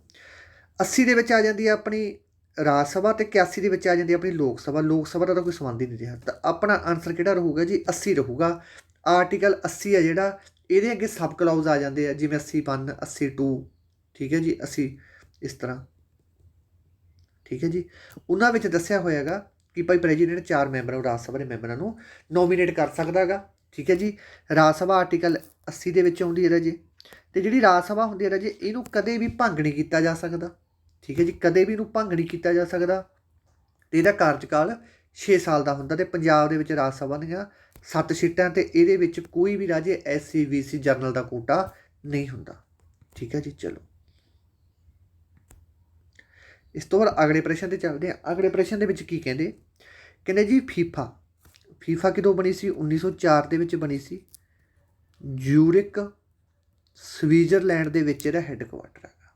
[SPEAKER 1] 80 ਦੇ ਵਿੱਚ ਆ ਜਾਂਦੀ ਹੈ ਆਪਣੀ ਰਾਜ ਸਭਾ ਤੇ 81 ਦੇ ਵਿੱਚ ਆ ਜਾਂਦੀ ਹੈ ਆਪਣੀ ਲੋਕ ਸਭਾ। ਲੋਕ ਸਭਾ ਦਾ ਤਾਂ ਕੋਈ ਸੰਬੰਧ ਹੀ ਨਹੀਂ ਰਿਹਾ। ਤਾਂ ਆਪਣਾ ਆਨਸਰ ਕਿਹੜਾ ਰਹੂਗਾ ਜੀ? 80 ਰਹੂਗਾ। ਆਰਟੀਕਲ 80 ਹੈ ਜਿਹੜਾ, ਇਹਦੇ ਅੱਗੇ ਸਬ ਕਲਾਉਜ਼ ਆ ਜਾਂਦੇ ਆ, ਜਿਵੇਂ 81 82 ਠੀਕ ਹੈ ਜੀ? ਅਸੀਂ ਇਸ ਤਰ੍ਹਾਂ। ਠੀਕ ਹੈ ਜੀ? ਉਹਨਾਂ ਵਿੱਚ ਦੱਸਿਆ ਹੋਇਆਗਾ ਕਿ ਭਾਈ ਪ੍ਰੈਜ਼ੀਡੈਂਟ ਚਾਰ ਮੈਂਬਰਾਂ ਨੂੰ ਰਾਜ ਸਭਾ ਦੇ ਮੈਂਬਰਾਂ ਨੂੰ ਨੋਮੀਨੇਟ ਕਰ ਸਕਦਾ ਹੈਗਾ। ਠੀਕ ਹੈ ਜੀ? ਰਾਜ ਸਭਾ ਆਰਟੀਕਲ 80 ਦੇ ਵਿੱਚ ਆਉਂਦੀ ਹੈ ਰਾਜੇ। ਤੇ ਜਿਹੜੀ ਰਾਜ ਸਭਾ ਹੁੰਦੀ ਹੈ ਰਾਜੇ ਇਹਨੂੰ ਕਦੇ ਵੀ ਭੰਗ ਨਹੀਂ ਕੀਤਾ ਜਾ ਸਕਦਾ। ਠੀਕ ਹੈ ਜੀ, ਕਦੇ ਵੀ ਇਹਨੂੰ ਭੰਗ ਨਹੀਂ ਕੀਤਾ ਜਾ ਸਕਦਾ। ਤੇ ਇਹਦਾ ਕਾਰਜਕਾਲ 6 ਸਾਲ ਦਾ ਹੁੰਦਾ ਤੇ ਪੰਜਾਬ ਦੇ ਵਿੱਚ ਰਾਜ ਸਭਾ ਦੀਆਂ 7 ਸੀਟਾਂ ਤੇ ਇਹਦੇ ਵਿੱਚ ਕੋਈ ਵੀ ਰਾਜੇ ਐਸਸੀ ਬੀਸੀ ਜਰਨਲ ਦਾ ਕੋਟਾ ਨਹੀਂ ਹੁੰਦਾ। ਠੀਕ ਹੈ ਜੀ, ਚਲੋ। ਇਸ ਤੋਂ ਬਾਅਦ ਅਗਲੇ ਪ੍ਰਸ਼ਨ ਤੇ ਚੱਲਦੇ ਆ ਅਗਲੇ ਪ੍ਰਸ਼ਨ ਦੇ ਵਿੱਚ ਕੀ ਕਹਿੰਦੇ? ਕਹਿੰਦੇ ਜੀ, ਫੀਫਾ। ਫੀਫਾ ਕਿਦੋਂ ਬਣੀ ਸੀ? 1904 ਦੇ ਵਿੱਚ ਬਣੀ ਸੀ। ਜੂਰਿਕ ਸਵਿਟਜ਼ਰਲੈਂਡ ਦੇ ਵਿੱਚ ਇਹਦਾ ਹੈੱਡਕੁਆਟਰ ਹੈਗਾ।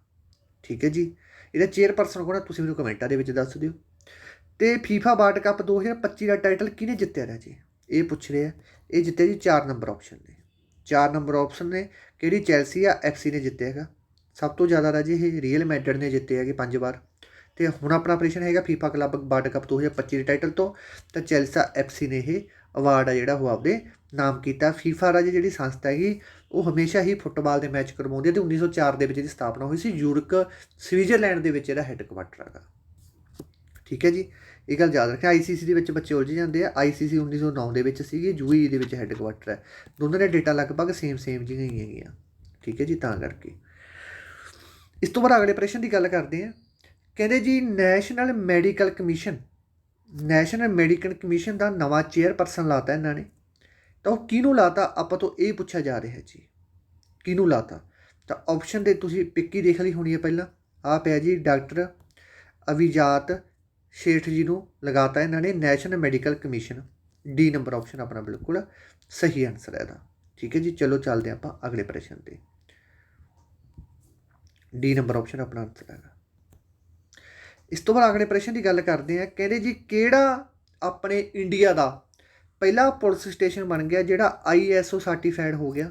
[SPEAKER 1] ਠੀਕ ਹੈ ਜੀ? ਇਹਦਾ ਚੇਅਰਪਰਸਨ ਕੋਣ ਹੈ? ਤੁਸੀਂ ਮੈਨੂੰ ਕਮੈਂਟਾਂ ਦੇ ਵਿੱਚ ਦੱਸ ਦਿਓ। ਤੇ ਫੀਫਾ ਵਰਲਡ ਕੱਪ 2025 ਦਾ ਟਾਈਟਲ ਕਿਹਨੇ ਜਿੱਤਿਆ ਰਿਹਾ ਜੀ? ਇਹ ਪੁੱਛ ਰਿਹਾ ਇਹ ਜਿੱਤਿਆ ਜੀ 4 ਨੰਬਰ ਆਪਸ਼ਨ ਨੇ। 4 ਨੰਬਰ ਆਪਸ਼ਨ ਨੇ। ਕਿਹੜੀ ਚੈਲਸੀ ਆ ਐਫਸੀ ਨੇ ਜਿੱਤਿਆ ਹੈਗਾ? ਸਭ ਤੋਂ ਜ਼ਿਆਦਾ ਰਾਜੇ ਇਹ ਰੀਅਲ ਮੈਡਰਿਡ ਨੇ ਜਿੱਤੇ ਹੈਗੇ ਪੰਜ ਵਾਰ। ਤੇ ਹੁਣ ਆਪਣਾ ਆਪਰੇਸ਼ਨ ਹੈਗਾ ਫੀਫਾ ਕਲੱਬ ਵਰਲਡ ਕੱਪ 2025 ਦੇ ਟਾਈਟਲ ਤੋਂ। ਤਾਂ ਚੈਲਸਾ ਐਫਸੀ ਨੇ ਇਹ ਅਵਾਰਡ ਆ ਜਿਹੜਾ ਉਹ ਆਪਦੇ ਨਾਮ ਕੀਤਾ। ਫੀਫਾ ਰਾਜੇ ਜਿਹੜੀ ਸੰਸਥਾ ਹੈਗੀ ਉਹ ਹਮੇਸ਼ਾ ਹੀ ਫੁੱਟਬਾਲ ਦੇ ਮੈਚ ਕਰਵਾਉਂਦੀ ਹੈ ਤੇ 1904 ਦੇ ਵਿੱਚ ਇਹਦੀ ਸਥਾਪਨਾ ਹੋਈ ਸੀ ਯੂਰਕ, ਸਵਿਟਜ਼ਰਲੈਂਡ ਦੇ ਵਿੱਚ ਇਹਦਾ ਹੈੱਡਕੁਆਟਰ ਹੈਗਾ। ਠੀਕ ਹੈ ਜੀ? ਇਹ ਗੱਲ ਯਾਦ ਰੱਖਿਆ ਆਈਸੀਸੀ ਦੇ ਵਿੱਚ ਬੱਚੇ ਉਲਝ ਜਾਂਦੇ ਆ। ਆਈਸੀਸੀ 1909 ਦੇ ਵਿੱਚ ਸੀਗੀ ਯੂਏਈ ਦੇ ਵਿੱਚ ਹੈੱਡਕੁਆਟਰ ਹੈ। ਦੋਨਾਂ ਦੇ ਡੇਟਾ ਲਗਭਗ ਸੇਮ ਸੇਮ ਜਿਹੀਆਂ ਹੀ ਹੈਗੀਆਂ। ਠੀਕ ਹੈ ਜੀ? ਤਾਂ ਕਰਕੇ। ਇਸ ਤੋਂ ਬਾਅਦ ਅਗਲੇ ਪ੍ਰਸ਼ਨ ਦੀ ਗੱਲ ਕਰਦੇ ਆ ਕਹਿੰਦੇ ਜੀ, national medical commission, national medical commission ਦਾ ਨਵਾਂ ਚੇਅਰਪਰਸਨ ਲਾਤਾ ਇਹਨਾਂ ਨੇ। ਤਾਂ ਉਹ ਕਿਹਨੂੰ ਲਾਤਾ? ਆਪਾਂ ਤੋਂ ਇਹ ਪੁੱਛਿਆ ਜਾ ਰਿਹਾ ਜੀ। ਕਿਹਨੂੰ ਲਾਤਾ? ਤਾਂ ਆਪਸ਼ਨ ਦੇ ਤੁਸੀਂ ਪਿੱਕੀ ਦੇਖ ਲਈ ਹੋਣੀ ਹੈ ਪਹਿਲਾਂ। ਆ ਪਿਆ ਜੀ ਡਾਕਟਰ ਅਵਿਜਾਤ ਸ਼ੇਠ ਜੀ ਨੂੰ ਲਗਾਤਾ ਇਹਨਾਂ ਨੇ national medical commission D number option ਆਪਣਾ ਬਿਲਕੁਲ ਸਹੀ ਆਨਸਰ ਹੈ ਇਹਦਾ। ਠੀਕ ਹੈ ਜੀ, ਚਲੋ ਚੱਲਦੇ ਹਾਂ ਆਪਾਂ ਅਗਲੇ ਪ੍ਰਸ਼ਨ ਤੇ। ਡੀ ਨੰਬਰ ਆਪਸ਼ਨ ਆਪਣਾ ਆਨਸਰ ਹੈਗਾ ਇਸ ਤੋਂ ਬਾਅਦ ਅਗਲੇ ਪ੍ਰਸ਼ਨ ਦੀ ਗੱਲ ਕਰਦੇ ਹਾਂ। ਕਹਿੰਦੇ ਜੀ, ਕਿਹੜਾ ਆਪਣੇ ਇੰਡੀਆ ਦਾ ਪਹਿਲਾ ਪੁਲਿਸ ਸਟੇਸ਼ਨ ਬਣ ਗਿਆ ਜਿਹੜਾ ਆਈਐਸਓ ਸਰਟੀਫਾਈਡ ਹੋ ਗਿਆ।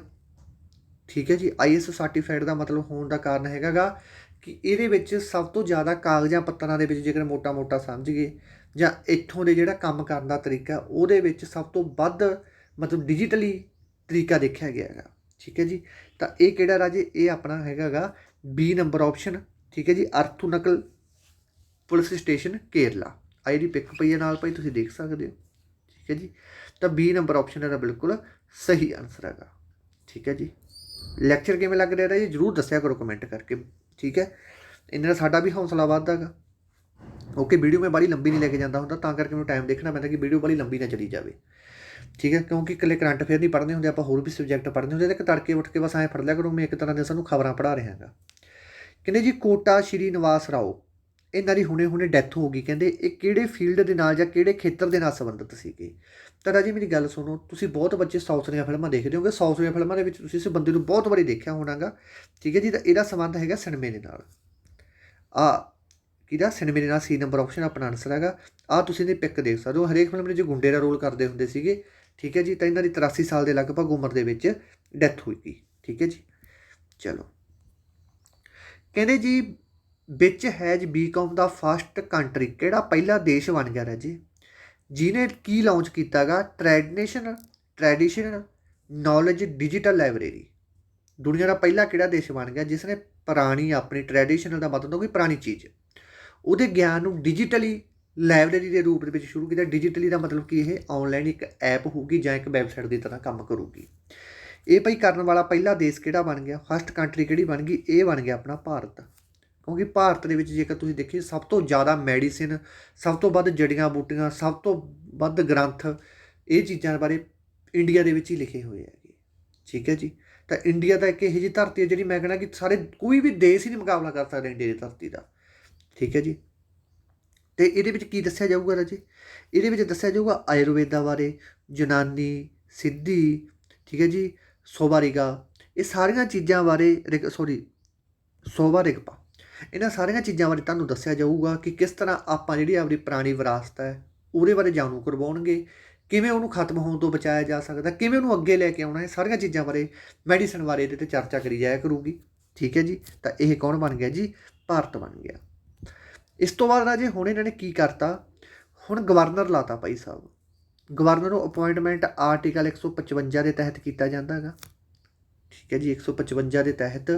[SPEAKER 1] ਠੀਕ ਹੈ ਜੀ ਆਈਐਸਓ ਸਰਟੀਫਾਈਡ ਦਾ ਮਤਲਬ ਹੋਣ ਦਾ ਕਾਰਨ ਹੈਗਾਗਾ ਕਿ ਇਹਦੇ ਵਿੱਚ ਸਭ ਤੋਂ ਜ਼ਿਆਦਾ ਕਾਗਜ਼ਾਂ ਪੱਤਰਾਂ ਦੇ ਵਿੱਚ ਜੇਕਰ ਮੋਟਾ-ਮੋਟਾ ਸਮਝ ਗਏ ਜਾਂ ਇੱਥੋਂ ਦੇ ਜਿਹੜਾ ਕੰਮ ਕਰਨ ਦਾ ਤਰੀਕਾ, ਉਹਦੇ ਵਿੱਚ ਸਭ ਤੋਂ ਵੱਧ ਮਤਲਬ ਡਿਜੀਟਲੀ ਤਰੀਕਾ ਦੇਖਿਆ ਗਿਆ ਹੈਗਾ। ਠੀਕ ਹੈ ਜੀ, ਤਾਂ ਇਹ ਕਿਹੜਾ ਰਾਜੇ ਇਹ ਆਪਣਾ ਹੈਗਾਗਾ ਬੀ ਨੰਬਰ ਆਪਸ਼ਨ ਠੀਕ ਹੈ ਜੀ ਅਰਥੂ ਨਕਲ ਪੁਲਿਸ ਸਟੇਸ਼ਨ ਕੇਰਲਾ। ਆਈ ਦੀ ਪਿਕ ਪਈ ਨਾਲ ਭਾਈ, ਤੁਸੀਂ ਦੇਖ ਸਕਦੇ ਹੋ। ਠੀਕ ਹੈ ਜੀ? ਤਾਂ ਬੀ ਨੰਬਰ ਆਪਸ਼ਨ ਇਹਦਾ ਬਿਲਕੁਲ ਸਹੀ ਆਨਸਰ ਹੈਗਾ। ਠੀਕ ਹੈ ਜੀ? ਲੈਕਚਰ ਕਿਵੇਂ ਲੱਗ ਰਿਹਾ ਜੀ? ਜਰੂਰ ਦੱਸਿਆ ਕਰੋ ਕਮੈਂਟ ਕਰਕੇ, ਠੀਕ ਹੈ? ਇਹਨਾਂ ਨਾਲ ਸਾਡਾ ਵੀ ਹੌਸਲਾ ਵੱਧਦਾਗਾ ਓਕੇ ਵੀਡੀਓ ਮੈਂ ਬੜੀ ਲੰਬੀ ਨਹੀਂ ਲੈ ਕੇ ਜਾਂਦਾ ਹੁੰਦਾ, ਤਾਂ ਕਰਕੇ ਮੈਨੂੰ ਟਾਈਮ ਦੇਖਣਾ ਪੈਂਦਾ ਕਿ ਵੀਡੀਓ ਬੜੀ ਲੰਬੀ ਨਾ ਚਲੀ ਜਾਵੇ। ਠੀਕ ਹੈ? ਕਿਉਂਕਿ ਇਕੱਲੇ ਕਰੰਟ ਅਫੇਅਰ ਨਹੀਂ ਪੜ੍ਹਦੇ ਹੁੰਦੇ, ਆਪਾਂ ਹੋਰ ਵੀ ਸਬਜੈਕਟ ਪੜ੍ਹਦੇ ਹੁੰਦੇ ਤੇ ਤੜਕੇ ਉੱਠ ਕੇ ਬਸ ਐਂ ਫੜ ਲਿਆ ਕਰੋ, ਮੈਂ ਇੱਕ ਤਰ੍ਹਾਂ ਦੇ ਸਾਨੂੰ ਖਬਰਾਂ ਪੜ੍ਹਾ ਰਿਹਾ ਹਾਂਗਾ। ਕਹਿੰਦੇ ਜੀ? ਕੋਟਾ ਸ਼੍ਰੀ ਨਿਵਾਸ ਰਾਓ। ਇਹਨਾਂ ਦੀ ਹੁਣੇ ਹੁਣੇ ਡੈਥ ਹੋ ਗਈ। ਕਹਿੰਦੇ ਇਹ ਕਿਹੜੇ ਫੀਲਡ ਦੇ ਨਾਲ ਜਾਂ ਕਿਹੜੇ ਖੇਤਰ ਦੇ ਨਾਲ ਸੰਬੰਧਿਤ ਸੀਗੇ? ਤਾਂ ਰਾਜੀ ਮੇਰੀ ਗੱਲ ਸੁਣੋ, ਤੁਸੀਂ ਬਹੁਤ ਬੱਚੇ ਸਾਊਥ ਦੀਆਂ ਫਿਲਮਾਂ ਦੇਖਦੇ ਹੋਗੇ ਸਾਊਥ ਦੀਆਂ ਫਿਲਮਾਂ ਦੇ ਵਿੱਚ ਤੁਸੀਂ ਇਸ ਬੰਦੇ ਨੂੰ ਬਹੁਤ ਵਾਰੀ ਦੇਖਿਆ ਹੋਣਾਗਾ। ਠੀਕ ਹੈ ਜੀ, ਤਾਂ ਇਹਦਾ ਸੰਬੰਧ ਹੈਗਾ ਸਿਨੇਮੇ ਦੇ ਨਾਲ। ਆ ਕਿਹਦਾ? ਸਿਨੇਮੇ ਦੇ ਨਾਲ ਸੀ ਨੰਬਰ ਆਪਸ਼ਨ ਆਪਣਾ ਆਨਸਰ ਹੈਗਾ। ਆ ਤੁਸੀਂ ਇਹਦੀ ਪਿਕ ਦੇਖ ਸਕਦੇ ਹੋ। ਹਰੇਕ ਫਿਲਮ ਵਿੱਚ ਗੁੰਡੇ ਦਾ ਰੋਲ ਕਰਦੇ ਹੁੰਦੇ ਸੀਗੇ। ਠੀਕ ਹੈ ਜੀ, ਤਾਂ ਇਹਨਾਂ ਦੀ 83 ਸਾਲ ਦੇ ਲਗਭਗ ਉਮਰ ਦੇ ਵਿੱਚ ਡੈਥ ਹੋਈ। ਗਈ ਠੀਕ ਹੈ ਜੀ, ਚਲੋ। ਕਹਿੰਦੇ ਜੀ ਵਿੱਚ has become the first country ਕਿਹੜਾ ਪਹਿਲਾ ਦੇਸ਼ ਬਣ ਗਿਆ ਰਾਜੇ? ਜਿਨੇ ਕੀ launch ਕੀਤਾਗਾ? Tradition tradition knowledge digital library ਦੁਨੀਆ ਦਾ ਪਹਿਲਾ ਕਿਹੜਾ ਦੇਸ਼ ਬਣ ਗਿਆ? ਜਿਸ ਨੇ ਪੁਰਾਣੀ ਆਪਣੀ ਟ੍ਰੈਡੀਸ਼ਨਲ ਦਾ ਮਤਲਬ ਕੋਈ ਪੁਰਾਣੀ ਚੀਜ਼। ਉਹਦੇ ਗਿਆਨ ਨੂੰ ਡਿਜੀਟਲੀ ਲਾਇਬ੍ਰੇਰੀ ਦੇ ਰੂਪ ਦੇ ਵਿੱਚ ਸ਼ੁਰੂ ਕੀਤਾ। ਡਿਜੀਟਲੀ ਦਾ ਮਤਲਬ ਕਿ ਇਹ? ਆਨਲਾਈਨ ਇੱਕ ਐਪ ਹੋਊਗੀ ਜਾਂ ਇੱਕ ਵੈਬਸਾਈਟ ਦੀ ਤਰ੍ਹਾਂ ਕੰਮ ਕਰੂਗੀ। ਇਹ ਭਾਈ ਕਰਨ ਵਾਲਾ ਪਹਿਲਾ ਦੇਸ਼ ਕਿਹੜਾ ਬਣ ਗਿਆ? ਫਸਟ ਕੰਟਰੀ ਕਿਹੜੀ ਬਣ ਗਈ? ਇਹ ਬਣ ਗਿਆ ਆਪਣਾ ਭਾਰਤ। ਕਿਉਂਕਿ ਭਾਰਤ ਦੇ ਵਿੱਚ ਜੇਕਰ ਤੁਸੀਂ ਦੇਖੀਏ, ਸਭ ਤੋਂ ਜ਼ਿਆਦਾ ਮੈਡੀਸਿਨ ਸਭ ਤੋਂ ਵੱਧ ਜੜੀਆਂ ਬੂਟੀਆਂ, ਸਭ ਤੋਂ ਵੱਧ ਗ੍ਰੰਥ, ਇਹ ਚੀਜ਼ਾਂ ਬਾਰੇ ਇੰਡੀਆ ਦੇ ਵਿੱਚ ਹੀ ਲਿਖੇ ਹੋਏ ਹੈਗੇ। ਠੀਕ ਹੈ ਜੀ? ਤਾਂ ਇੰਡੀਆ ਤਾਂ ਇੱਕ ਇਹੋ ਜਿਹੀ ਧਰਤੀ ਹੈ ਜਿਹੜੀ ਮੈਂ ਕਹਿੰਦਾ ਕਿ ਸਾਰੇ ਕੋਈ ਵੀ ਦੇਸ਼ ਹੀ ਨਹੀਂ ਮੁਕਾਬਲਾ ਕਰ ਸਕਦਾ ਇੰਡੀਆ ਦੀ ਧਰਤੀ ਦਾ। ਠੀਕ ਹੈ ਜੀ? ਤੇ ਇਹਦੇ ਵਿੱਚ ਕੀ ਦੱਸਿਆ ਜਾਊਗਾ ਰਾਜੇ? ਇਹਦੇ ਵਿੱਚ ਦੱਸਿਆ ਜਾਊਗਾ ਆਯੁਰਵੇਦਾ ਬਾਰੇ, ਯੂਨਾਨੀ, ਸਿੱਧੀ, ਠੀਕ ਹੈ ਜੀ? ਸੋਬਾਰਿਗਾ ਇਹ ਸਾਰੀਆਂ ਚੀਜ਼ਾਂ ਬਾਰੇ ਸੌਰੀ ਸੋਬਾ ਰਿਗਪਾ ਇਹਨਾਂ ਸਾਰੀਆਂ ਚੀਜ਼ਾਂ ਬਾਰੇ ਤੁਹਾਨੂੰ ਦੱਸਿਆ ਜਾਊਗਾ ਕਿ ਕਿਸ ਤਰ੍ਹਾਂ ਆਪਾਂ ਜਿਹੜੀ ਆਪਣੀ ਪੁਰਾਣੀ ਵਿਰਾਸਤ ਹੈ, ਉਹਦੇ ਬਾਰੇ ਜਾਣੂ ਕਰਵਾਉਣਗੇ, ਕਿਵੇਂ ਉਹਨੂੰ ਖਤਮ ਹੋਣ ਤੋਂ ਬਚਾਇਆ ਜਾ ਸਕਦਾ, ਕਿਵੇਂ ਉਹਨੂੰ ਅੱਗੇ ਲੈ ਕੇ ਆਉਣਾ ਹੈ ਸਾਰੀਆਂ ਚੀਜ਼ਾਂ ਬਾਰੇ ਮੈਡੀਸਨ ਬਾਰੇ ਇਹਦੇ ਤੇ ਚਰਚਾ ਕਰੀ ਜਾਇਆ ਕਰੂਗੀ। ਠੀਕ ਹੈ ਜੀ? ਤਾਂ ਇਹ ਕੌਣ ਬਣ ਗਿਆ ਜੀ? ਭਾਰਤ ਬਣ ਗਿਆ। ਇਸ ਤੋਂ ਬਾਅਦ ਰਾਜੇ ਹੁਣ ਇਹਨਾਂ ਨੇ ਕੀ ਕਰਤਾ? ਹੁਣ ਗਵਰਨਰ ਲਾਤਾ ਭਾਈ ਸਾਹਿਬ। ਗਵਰਨਰ ਨੂੰ ਅਪਾਇੰਟਮੈਂਟ ਆਰਟੀਕਲ 155 ਦੇ ਤਹਿਤ ਕੀਤਾ ਜਾਂਦਾ ਹੈਗਾ। ਠੀਕ ਹੈ ਜੀ? 155 ਦੇ ਤਹਿਤ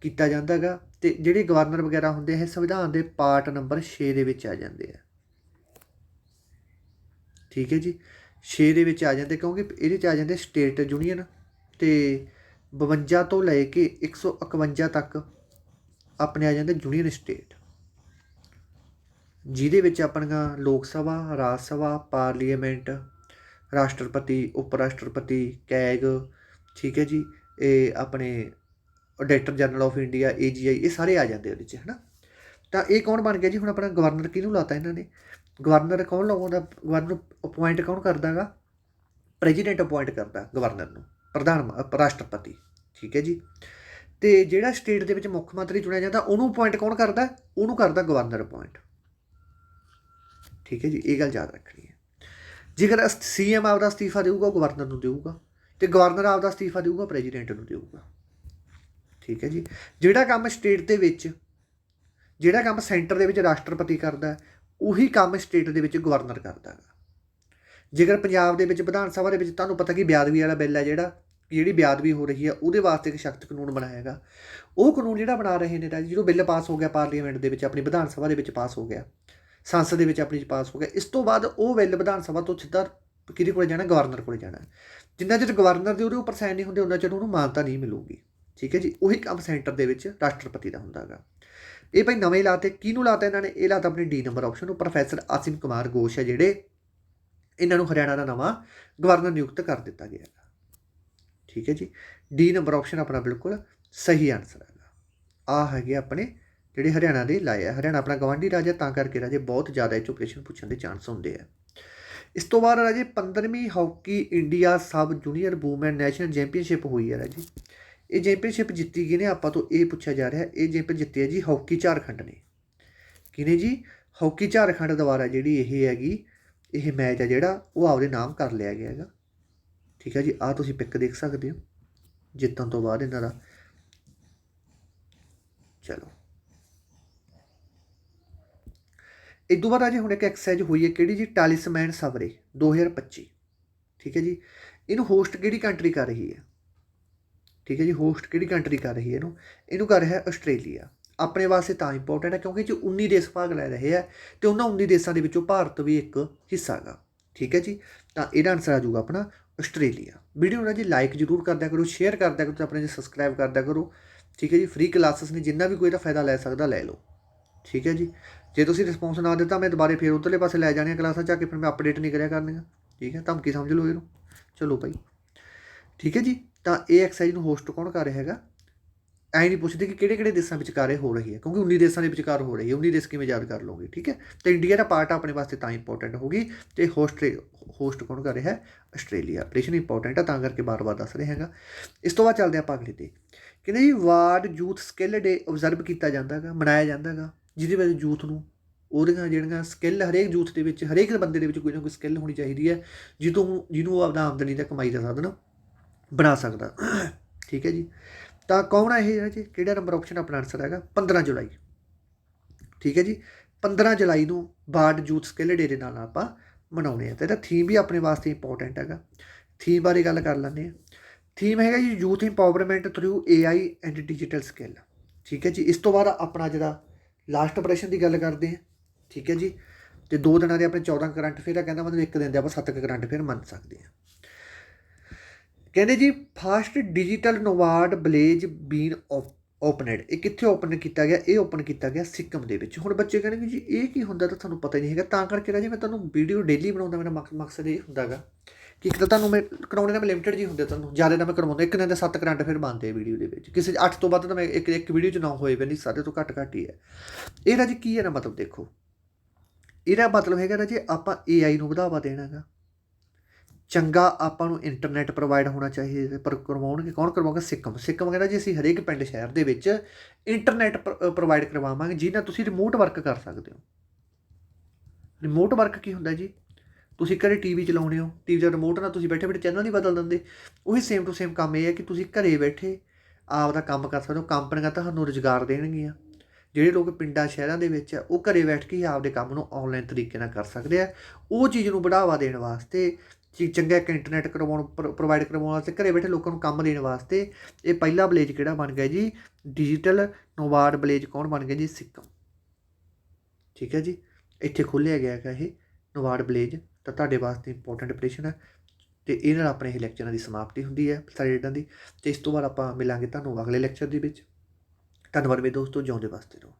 [SPEAKER 1] ਕੀਤਾ ਜਾਂਦਾ ਹੈਗਾ ਤੇ ਜਿਹੜੇ ਗਵਰਨਰ ਵਗੈਰਾ ਹੁੰਦੇ ਹੈ ਸੰਵਿਧਾਨ ਦੇ ਪਾਰਟ ਨੰਬਰ 6 ਦੇ ਵਿੱਚ ਆ ਜਾਂਦੇ ਆ। ਠੀਕ ਹੈ ਜੀ? 6 ਦੇ ਵਿੱਚ ਆ ਜਾਂਦੇ ਕਿਉਂਕਿ ਇਹਦੇ ਚ ਆ ਜਾਂਦੇ ਸਟੇਟ ਯੂਨੀਅਨ ਤੇ 52 ਤੋਂ ਲੈ ਕੇ 151 ਤੱਕ ਆਪਣੇ ਆ ਜਾਂਦੇ ਯੂਨੀਅਨ ਸਟੇਟ। ਜਿਹਦੇ ਵਿੱਚ ਆਪਣੀਆਂ ਲੋਕ ਸਭਾ, ਰਾਜ ਸਭਾ, ਪਾਰਲੀਮੈਂਟ, ਰਾਸ਼ਟਰਪਤੀ ਉਪ ਰਾਸ਼ਟਰਪਤੀ ਕੈਗ, ਠੀਕ ਹੈ ਜੀ? ਇਹ ਆਪਣੇ director general of India AGI ਇਹ ਸਾਰੇ ਆ ਜਾਂਦੇ ਉਹਦੇ 'ਚ, ਹਨਾ? ਤਾਂ ਇਹ ਕੌਣ ਬਣ ਗਿਆ ਜੀ? ਹੁਣ ਆਪਣਾ ਗਵਰਨਰ ਕਿਹਨੂੰ ਲਾਤਾ ਇਹਨਾਂ ਨੇ? ਗਵਰਨਰ ਕੌਣ ਲਾਉਂਦਾ ਗਵਰਨਰ ਅਪਾਇੰਟ ਕੌਣ ਕਰਦਾਗਾ? ਪ੍ਰੈਜ਼ੀਡੈਂਟ ਅਪਾਇੰਟ ਕਰਦਾ ਗਵਰਨਰ ਨੂੰ, ਪ੍ਰਧਾਨ ਰਾਸ਼ਟਰਪਤੀ, ਠੀਕ ਹੈ ਜੀ? ਤੇ ਜਿਹੜਾ ਸਟੇਟ ਦੇ ਵਿੱਚ ਮੁੱਖ ਮੰਤਰੀ ਚੁਣਿਆ ਜਾਂਦਾ, ਉਹਨੂੰ ਅਪਾਇੰਟ ਕੌਣ ਕਰਦਾ? ਉਹਨੂੰ ਕਰਦਾ ਗਵਰਨਰ ਅਪਾਇੰਟ ਠੀਕ ਹੈ ਜੀ, ਇਹ ਗੱਲ ਯਾਦ ਰੱਖਣੀ ਹੈ। ਜੇਕਰ ਸੀਐਮ ਆਪਦਾ ਅਸਤੀਫਾ ਦੇਊਗਾ, ਉਹ ਗਵਰਨਰ ਨੂੰ ਦੇਊਗਾ। ਤੇ ਗਵਰਨਰ ਆਪਦਾ ਅਸਤੀਫਾ ਦੇਊਗਾ ਪ੍ਰੈਜ਼ੀਡੈਂਟ ਨੂੰ ਦੇਊਗਾ। ਠੀਕ ਹੈ ਜੀ। ਜਿਹੜਾ ਕੰਮ ਸਟੇਟ ਦੇ ਵਿੱਚ, ਜਿਹੜਾ ਕੰਮ ਸੈਂਟਰ ਦੇ ਵਿੱਚ ਰਾਸ਼ਟਰਪਤੀ ਕਰਦਾ ਉਹੀ ਕੰਮ ਸਟੇਟ ਦੇ ਵਿੱਚ ਗਵਰਨਰ ਕਰਦਾ ਹੈ ਜੇਕਰ ਪੰਜਾਬ ਦੇ ਵਿੱਚ, ਵਿਧਾਨ ਸਭਾ ਦੇ ਵਿੱਚ ਤੁਹਾਨੂੰ ਪਤਾ ਕਿ ਬਿਆਦਵੀ ਵਾਲਾ ਬਿੱਲ ਹੈ ਜਿਹੜਾ, ਜਿਹੜੀ ਬਿਆਦਵੀ ਹੋ ਰਹੀ ਹੈ, ਉਹਦੇ ਵਾਸਤੇ ਇੱਕ ਸਖਤ ਕਾਨੂੰਨ ਬਣਾਇਆ ਹੈਗਾ। ਉਹ ਕਾਨੂੰਨ ਜਿਹੜਾ ਬਣਾ ਰਹੇ ਨੇ ਤਾਂ ਜਦੋਂ ਬਿੱਲ ਪਾਸ ਹੋ ਗਿਆ ਪਾਰਲੀਮੈਂਟ ਦੇ ਵਿੱਚ, ਆਪਣੀ ਵਿਧਾਨ ਸਭਾ ਦੇ ਵਿੱਚ ਪਾਸ ਹੋ ਗਿਆ, ਸੰਸਦ ਦੇ ਵਿੱਚ ਆਪਣੀ ਪਾਸ ਹੋ ਗਿਆ, ਇਸ ਤੋਂ ਬਾਅਦ ਉਹ ਬਿੱਲ ਵਿਧਾਨ ਸਭਾ ਤੋਂ ਸਿੱਧਾ ਕਿਹਦੇ ਕੋਲ ਜਾਣਾ? ਗਵਰਨਰ ਕੋਲ ਜਾਣਾ। ਜਿੰਨਾ ਚਿਰ ਗਵਰਨਰ ਦੇ ਉਹਦੇ ਉੱਪਰ ਸਾਈਨ ਨਹੀਂ ਹੁੰਦੇ ਉਹਨਾਂ ਚਿਰ ਉਹਨੂੰ ਮਾਨਤਾ ਨਹੀਂ ਮਿਲੂਗੀ। ਠੀਕ ਹੈ ਜੀ, ਉਹੀ ਕੰਮ ਸੈਂਟਰ ਦੇ ਵਿੱਚ ਰਾਸ਼ਟਰਪਤੀ ਦਾ ਹੁੰਦਾ ਹੈਗਾ। ਇਹ ਭਾਈ ਨਵੇਂ ਲਾਤੇ ਕਿਹਨੂੰ ਲਾਤਾ ਇਹਨਾਂ ਨੇ? ਇਹ ਲਾਤਾ ਆਪਣੇ ਡੀ ਨੰਬਰ ਆਪਸ਼ਨ ਨੂੰ ਪ੍ਰੋਫੈਸਰ ਆਸਿਮ ਕੁਮਾਰ ਗੋਸ਼ ਹੈ ਜਿਹੜੇ ਇਹਨਾਂ ਨੂੰ ਹਰਿਆਣਾ ਦਾ ਨਵਾਂ ਗਵਰਨਰ ਨਿਯੁਕਤ ਕਰ ਦਿੱਤਾ ਗਿਆ ਹੈਗਾ। ਠੀਕ ਹੈ ਜੀ ਡੀ ਨੰਬਰ ਆਪਸ਼ਨ ਆਪਣਾ ਬਿਲਕੁਲ ਸਹੀ ਆਨਸਰ ਹੈਗਾ। ਆ ਹੈਗੇ ਆਪਣੇ ਜਿਹੜੇ ਹਰਿਆਣਾ ਦੇ ਲਾਇਆ, ਹਰਿਆਣਾ ਆਪਣਾ ਗਵਾਂਢੀ ਰਾਜ ਹੈ, ਤਾਂ ਕਰਕੇ ਰਾਜੇ ਬਹੁਤ ਜ਼ਿਆਦਾ ਐਜੂਕੇਸ਼ਨ ਪੁੱਛਣ ਦੇ ਚਾਂਸ ਹੁੰਦੇ ਆ। ਇਸ ਤੋਂ ਬਾਅਦ ਰਾਜੇ 15ਵੀਂ hockey India sub junior woman national championship ਹੋਈ ਹੈ ਰਾਜੇ। ਇਹ ਚੈਂਪੀਅਨਸ਼ਿਪ ਜਿੱਤੀ ਗਈ ਨੇ ਆਪਾਂ ਤੋਂ ਇਹ ਪੁੱਛਿਆ ਜਾ ਰਿਹਾ, ਇਹ ਚੈਂਪੀਅਨ ਜਿੱਤੀ ਹੈ ਜੀ ਹਾਕੀ ਝਾਰਖੰਡ ਨੇ। ਕਿਨੇ ਜੀ? ਹਾਕੀ ਝਾਰਖੰਡ ਦੁਆਰਾ ਜਿਹੜੀ ਇਹ ਹੈਗੀ, ਇਹ ਮੈਚ ਹੈ ਜਿਹੜਾ, ਉਹ ਆਪਦੇ ਨਾਮ ਕਰ ਲਿਆ ਗਿਆ ਹੈਗਾ। ਠੀਕ ਹੈ ਜੀ ਆ ਤੁਸੀਂ ਪਿਕ ਦੇਖ ਸਕਦੇ ਹੋ, ਜਿੱਤਣ ਤੋਂ ਬਾਅਦ ਇਹਨਾਂ ਦਾ। ਚਲੋ। ਇਹ ਤੋਂ ਬਾਅਦ ਅਜੇ ਹੁਣ ਇੱਕ ਐਕਸਰਸਾਈਜ਼ ਹੋਈ ਹੈ ਕਿਹੜੀ ਜੀ? ਟਾਲਿਸਮੈਨ ਸਵਰੇ 2025 ਠੀਕ ਹੈ ਜੀ, ਇਹਨੂੰ ਹੋਸਟ ਕਿਹੜੀ ਕੰਟਰੀ ਕਰ ਰਹੀ ਹੈ? ਠੀਕ ਹੈ ਜੀ ਹੋਸਟ ਕਿਹੜੀ ਕੰਟਰੀ ਕਰ ਰਹੀ ਹੈ ਇਹਨੂੰ? ਇਹਨੂੰ ਕਰ ਰਿਹਾ ਆਸਟ੍ਰੇਲੀਆ। ਆਪਣੇ ਵਾਸਤੇ ਤਾਂ ਇੰਪੋਰਟੈਂਟ ਹੈ ਕਿਉਂਕਿ ਜੇ 'ਚ 19 ਦੇਸ਼ ਭਾਗ ਲੈ ਰਹੇ ਆ ਤੇ ਉਹਨਾਂ 19 ਦੇਸ਼ਾਂ ਦੇ ਵਿੱਚੋਂ ਭਾਰਤ ਵੀ ਇੱਕ ਹਿੱਸਾ ਹੈਗਾ ਠੀਕ ਹੈ ਜੀ, ਤਾਂ ਇਹਦਾ ਆਨਸਰ ਆ ਜਾਊਗਾ ਆਪਣਾ ਆਸਟ੍ਰੇਲੀਆ। ਵੀਡੀਓ ਨੂੰ ਜੀ ਲਾਈਕ ਜ਼ਰੂਰ ਕਰਦਿਆ ਕਰੋ ਸ਼ੇਅਰ ਕਰਦਿਆ ਕਰੋ ਤੇ ਆਪਣੇ ਜੀ ਸਬਸਕ੍ਰਾਈਬ ਕਰਦਿਆ ਕਰੋ। ਠੀਕ ਹੈ ਜੀ ਫ੍ਰੀ ਕਲਾਸਿਸ ਨੇ ਜਿੰਨਾ ਵੀ ਕੋਈ ਦਾ ਫਾਇਦਾ ਲੈ ਸਕਦਾ ਲੈ ਲਓ। ਠੀਕ ਹੈ ਜੀ, ਜੇ ਤੁਸੀਂ ਰਿਸਪੌਂਸ ਨਾ ਦਿੱਤਾ ਮੈਂ ਦੁਬਾਰੇ ਫੇਰ ਉਧਰਲੇ ਪਾਸੇ ਲੈ ਜਾਣੀਆਂ ਕਲਾਸਾਂ ਚਾ ਕੇ ਫਿਰ ਮੈਂ ਅਪਡੇਟ ਨਹੀਂ ਕਰਿਆ ਕਰਨੀਆਂ। ਠੀਕ ਹੈ, ਧਮਕੀ ਸਮਝ ਲਓ ਇਹਨੂੰ। ਚਲੋ ਭਾਈ ਠੀਕ ਹੈ ਜੀ? ਤਾਂ ਇਹ ਐਕਸਰਸਾਈਜ਼ ਨੂੰ ਹੋਸਟ ਕੌਣ ਕਰ ਰਿਹਾ ਹੈਗਾ? ਐਂ ਨਹੀਂ ਪੁੱਛਦੇ ਕਿ ਕਿਹੜੇ ਕਿਹੜੇ ਦੇਸ਼ਾਂ ਵਿਚਕਾਰ ਇਹ ਹੋ ਰਹੀ ਹੈ, ਕਿਉਂਕਿ 19 ਦੇਸ਼ਾਂ ਦੇ ਵਿਚਕਾਰ ਹੋ ਰਹੀ ਹੈ 19 ਦੇਸ਼ ਕਿਵੇਂ ਯਾਦ ਕਰ ਲਓਗੇ, ਠੀਕ ਹੈ? ਤੇ ਇੰਡੀਆ ਦਾ ਪਾਰਟ ਆਪਣੇ ਵਾਸਤੇ ਤਾਂ ਇੰਪੋਰਟੈਂਟ ਹੋਗੀ ਤੇ ਹੋਸਟ ਹੋਸਟ ਕੌਣ ਕਰ ਰਿਹਾ ਹੈ? ਆਸਟ੍ਰੇਲੀਆ ਆਪਰੇਸ਼ਨ ਇੰਪੋਰਟੈਂਟ ਆ, ਤਾਂ ਕਰਕੇ ਬਾਰ-ਬਾਰ ਦੱਸ ਰਹੇ ਹੈਗਾ। ਇਸ ਤੋਂ ਬਾਅਦ ਚੱਲਦੇ ਆਪਾਂ ਅਗਲੇ ਤੇ। ਕਹਿੰਦੇ ਜੀ, world youth skill day observe ਕੀਤਾ ਜਾਂਦਾ ਹੈਗਾ, ਮਨਾਇਆ ਜਾਂਦਾ ਹੈਗਾ, ਜਿਹਦੇ ਵਿੱਚ ਯੂਥ ਨੂੰ ਉਹਦੀਆਂ ਜਿਹੜੀਆਂ ਸਕਿੱਲ, ਹਰੇਕ ਯੂਥ ਦੇ ਵਿੱਚ, ਹਰੇਕ ਬੰਦੇ ਦੇ ਵਿੱਚ ਕੋਈ ਨਾ ਕੋਈ ਸਕਿੱਲ ਹੋਣੀ ਚਾਹੀਦੀ ਹੈ ਜਿੱਦੋਂ ਜਿਹਨੂੰ ਆਪਣਾ ਆਮਦਨੀ ਦਾ ਕਮਾਈ ਦਾ ਸਾਧਨ ਬਣਾ ਸਕਦਾ। ਠੀਕ ਹੈ ਜੀ। ਤਾਂ ਕੌਣ ਹੈ ਇਹ ਜੀ? ਕਿਹੜਾ ਨੰਬਰ ਆਪਸ਼ਨ ਆਪਣਾ ਆਨਸਰ ਹੈਗਾ? 15 ਜੁਲਾਈ। ਠੀਕ ਹੈ ਜੀ। 15 ਜੁਲਾਈ ਨੂੰ ਬਾਰਡ ਯੂਥ ਸਕਿੱਲ ਡੇ ਦੇ ਨਾਲ ਆਪਾਂ ਮਨਾਉਣੇ ਆ। ਤੇ ਇਹਦਾ ਥੀਮ ਵੀ ਆਪਣੇ ਵਾਸਤੇ ਇੰਪੋਰਟੈਂਟ ਹੈਗਾ। ਥੀਮ ਬਾਰੇ ਗੱਲ ਕਰ ਲੈਂਦੇ ਆ ਥੀਮ ਹੈਗਾ ਜੀ youth empowerment through AI and digital skill ਠੀਕ ਹੈ ਜੀ। ਇਸ ਤੋਂ ਬਾਅਦ ਆਪਣਾ ਜਿਹੜਾ ਲਾਸਟ ਆਪਰੇਸ਼ਨ ਦੀ ਗੱਲ ਕਰਦੇ ਆ ਠੀਕ ਹੈ ਜੀ। ਤੇ ਦੋ ਦਿਨਾਂ ਦੇ ਆਪਣੇ 14 ਕਰੰਟ ਫੇਰ ਆ, ਕਹਿੰਦਾ ਮਤਲਬ ਇੱਕ ਦਿਨ ਦੇ ਆਪਾਂ 7 ਕਰੰਟ ਫੇਰ ਮੰਨ ਸਕਦੇ ਆ ਕਹਿੰਦੇ ਜੀ ਫਾਸਟ ਡਿਜੀਟਲ ਨੋਵਾਰਡ ਬਲੇਜ ਬੀਨ ਓਪਨਡ ਇਹ ਕਿੱਥੇ ਓਪਨ ਕੀਤਾ ਗਿਆ? ਇਹ ਓਪਨ ਕੀਤਾ ਗਿਆ ਸਿੱਕਮ ਦੇ ਵਿੱਚ। ਹੁਣ ਬੱਚੇ ਕਹਿੰਦੇ ਜੀ, ਇਹ ਕੀ ਹੁੰਦਾ ਤਾਂ ਤੁਹਾਨੂੰ ਪਤਾ ਹੀ ਨਹੀਂ ਹੈਗਾ। ਤਾਂ ਕਰਕੇ ਰਾਜੇ ਮੈਂ ਤੁਹਾਨੂੰ ਵੀਡੀਓ ਡੇਲੀ ਬਣਾਉਂਦਾ, ਮੇਰਾ ਮਕ- ਮਕਸਦ ਇਹ ਹੁੰਦਾਗਾ ਕਿ ਇੱਕ ਤਾਂ ਤੁਹਾਨੂੰ ਮੈਂ ਕਰਾਉਣੇ ਦਾ ਮੈਂ ਲਿਮਿਟਡ ਜੀ ਹੁੰਦੇ ਤੁਹਾਨੂੰ। ਜ਼ਿਆਦਾ ਨਾ ਮੈਂ ਕਰਵਾਉਂਦਾ ਇੱਕ ਦਿਨ ਦੇ 7 ਕਰੰਟ ਫਿਰ ਬਣਦੇ ਵੀਡੀਓ ਦੇ ਵਿੱਚ। ਕਿਸੇ 8 ਤੋਂ ਵੱਧ ਤਾਂ ਮੈਂ ਇੱਕ ਇੱਕ ਵੀਡੀਓ 'ਚ ਨਾ ਹੋਏ ਵੀ ਨਹੀਂ ਸਾਰੇ ਤੋਂ ਘੱਟ ਘੱਟ ਹੀ ਹੈ। ਇਹਦਾ ਜੀ ਕੀ ਹੈ ਨਾ ਮਤਲਬ ਦੇਖੋ। ਇਹਦਾ ਮਤਲਬ ਹੈਗਾ ਰਾਜੇ ਆਪਾਂ AI ਨੂੰ ਵਧਾਵਾ ਦੇਣਾਗਾ। ਚੰਗਾ ਆਪਾਂ ਨੂੰ ਇੰਟਰਨੈਟ ਪ੍ਰੋਵਾਈਡ ਹੋਣਾ ਚਾਹੀਦਾ ਪਰ ਕਰਵਾਉਣਗੇ ਕੌਣ? ਕਰਵਾਉਗਾ ਸਿੱਕਮ। ਸਿੱਕਮ ਕਹਿੰਦਾ ਜੀ, ਅਸੀਂ ਹਰੇਕ ਪਿੰਡ ਸ਼ਹਿਰ ਦੇ ਵਿੱਚ ਇੰਟਰਨੈਟ ਪ੍ਰੋਵਾਈਡ ਕਰਵਾਵਾਂਗੇ ਜਿਹਨਾਂ ਤੁਸੀਂ ਰਿਮੋਟ ਵਰਕ ਕਰ ਸਕਦੇ ਹੋ। ਰਿਮੋਟ ਵਰਕ ਕੀ ਹੁੰਦਾ ਜੀ? ਤੁਸੀਂ ਘਰੇ ਟੀਵੀ ਚਲਾਉਂਦੇ ਹੋ ਟੀਵੀ ਦਾ ਰਿਮੋਟ ਨਾਲ ਤੁਸੀਂ ਬੈਠੇ ਬੈਠੇ ਚੈਨਲ ਨਹੀਂ ਬਦਲ ਦਿੰਦੇ। ਉਹੀ ਸੇਮ ਟੂ ਸੇਮ ਕੰਮ ਇਹ ਹੈ ਕਿ ਤੁਸੀਂ ਘਰੇ ਬੈਠੇ ਆਪ ਦਾ ਕੰਮ ਕਰ ਸਕਦੇ ਹੋ। ਕੰਪਨੀਆਂ ਤੁਹਾਨੂੰ ਰੁਜ਼ਗਾਰ ਦੇਣਗੀਆਂ। ਜਿਹੜੇ ਲੋਕ ਪਿੰਡਾਂ, ਸ਼ਹਿਰਾਂ ਦੇ ਵਿੱਚ ਆ, ਉਹ ਘਰੇ ਬੈਠ ਕੇ ਹੀ ਆਪਦੇ ਕੰਮ ਨੂੰ ਆਨਲਾਈਨ ਤਰੀਕੇ ਨਾਲ ਕਰ ਸਕਦੇ ਆ। ਉਹ ਚੀਜ਼ ਨੂੰ ਬੜਾਵਾ ਦੇਣ ਵਾਸਤੇ ਚੰਗਾ ਇੱਕ ਇੰਟਰਨੈਟ ਕਰਵਾਉਣ ਪ੍ਰੋਵਾਈਡ ਕਰਵਾਉਣ ਵਾਸਤੇ, ਘਰੇ ਬੈਠੇ ਲੋਕਾਂ ਨੂੰ ਕੰਮ ਦੇਣ ਵਾਸਤੇ, ਇਹ ਪਹਿਲਾ ਬਲੇਜ ਕਿਹੜਾ ਬਣ ਗਿਆ ਜੀ? ਡਿਜੀਟਲ ਨੋਵਾਰਡ ਬਲੇਜ ਕੌਣ ਬਣ ਗਿਆ ਜੀ? ਸਿੱਕਮ ਠੀਕ ਹੈ ਜੀ? ਇੱਥੇ ਖੋਲ੍ਹਿਆ ਗਿਆ ਹੈਗਾ ਇਹ ਨੋਵਾਰਡ ਬਲੇਜ ਤਾਂ ਤੁਹਾਡੇ ਵਾਸਤੇ ਇੰਪੋਰਟੈਂਟ ਆਪਰੇਸ਼ਨ ਹੈ। ਤੇ ਇਹ ਨਾਲ ਆਪਣੇ ਇਹ ਲੈਕਚਰਾਂ ਦੀ ਸਮਾਪਤੀ ਹੁੰਦੀ ਹੈ ਸਲਾਈਡਾਂ ਦੀ। ਤੇ ਇਸ ਤੋਂ ਬਾਅਦ ਆਪਾਂ ਮਿਲਾਂਗੇ ਤੁਹਾਨੂੰ ਅਗਲੇ ਲੈਕਚਰ ਦੇ ਵਿੱਚ। ਧੰਨਵਾਦ ਮੇਰੇ ਦੋਸਤੋ, ਜਿਉਂਦੇ ਵਾਸਤੇ ਰਹੋ।